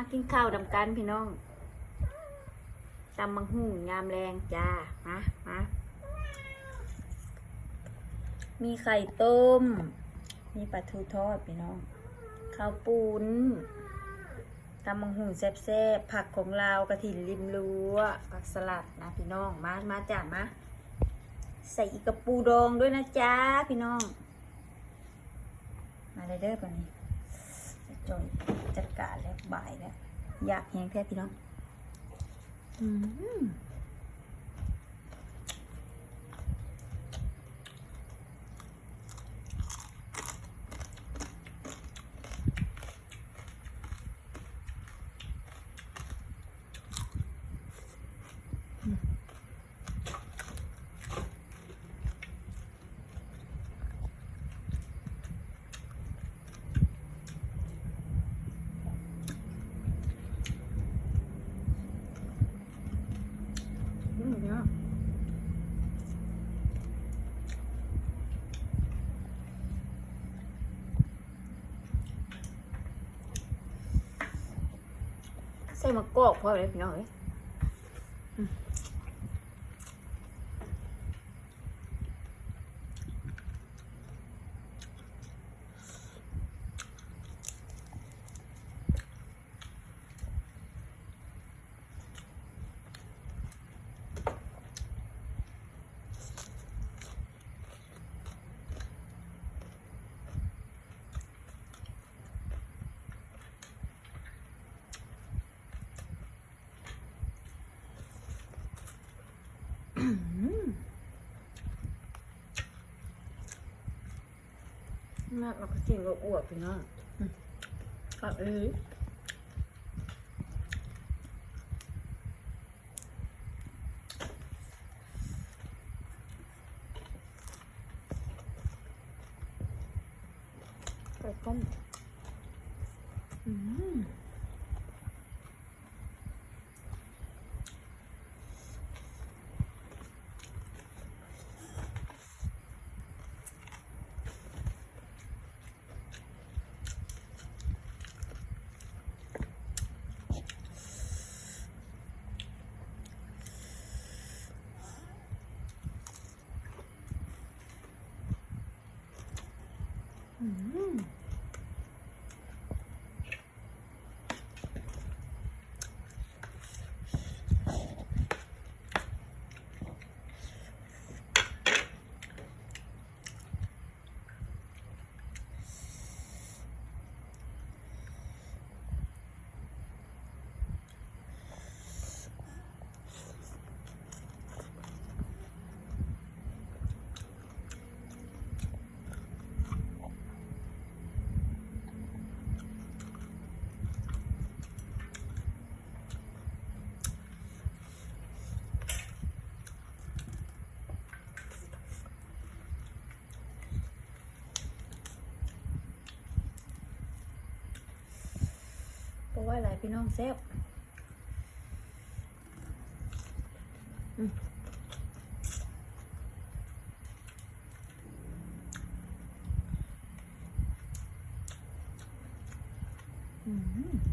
มากินข้าวดำกันพี่น้องตำมังหูงามแรงจ้า มามามีไข่ต้ม มีปลาทูทอดพี่น้อง ข้าวปุ้นตำมังหูแซ่บๆผักของเรากระถิ่นริมรั้วผักสลัดนะพี่น้อง มา มาจ้ามา ใส่อีกกระปูดองด้วยนะจ้าพี่น้อง มาเลยเด้อปะนี้ จะจอยจัดการแล้วบ่ายแล้ว อยากแหงแท้พี่น้องอืม ใส่มะกอกพอเลยพี่น้องเอ้ยอืม มากเราก็กินก็อ้วกพี่น้องอืมอะเอ้ยไก่ต้มอืม อื ว่าอะไรพี่น้องเซฟอืม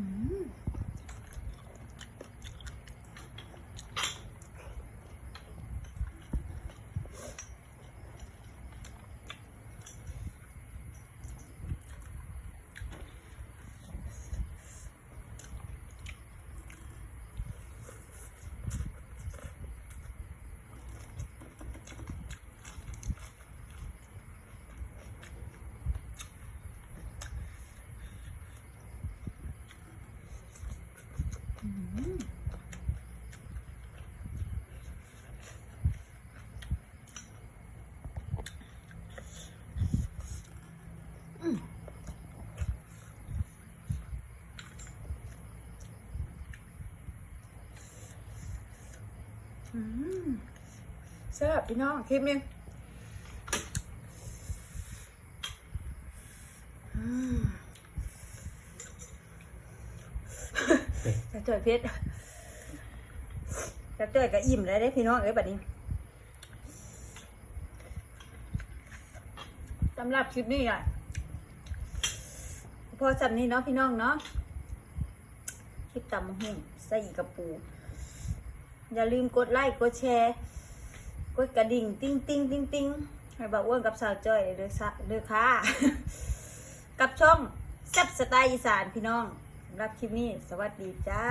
嗯。 อืมอืมแซ่บพี่น้องคลิปนี้อืมจะเจอเพชรจะเจอกับอิ่มแล้วได้พี่น้องเอ้ยบัดนี้สำหรับคลิปนี้อะพอสำนี้เนาะพี่น้องเนาะคลิปตำมะหุ่งใส่กระปู อย่าลืมกดไลค์กดแชร์กดกระดิ่งติ้งติ้งติ้งติ้งให้บ่าวอ้วนกับสาวจอยเด้อซะเด้อค่ะ กับช่องแซ่บสไตล์อีสานพี่น้องสำหรับคลิปนี้ สวัสดีจ้า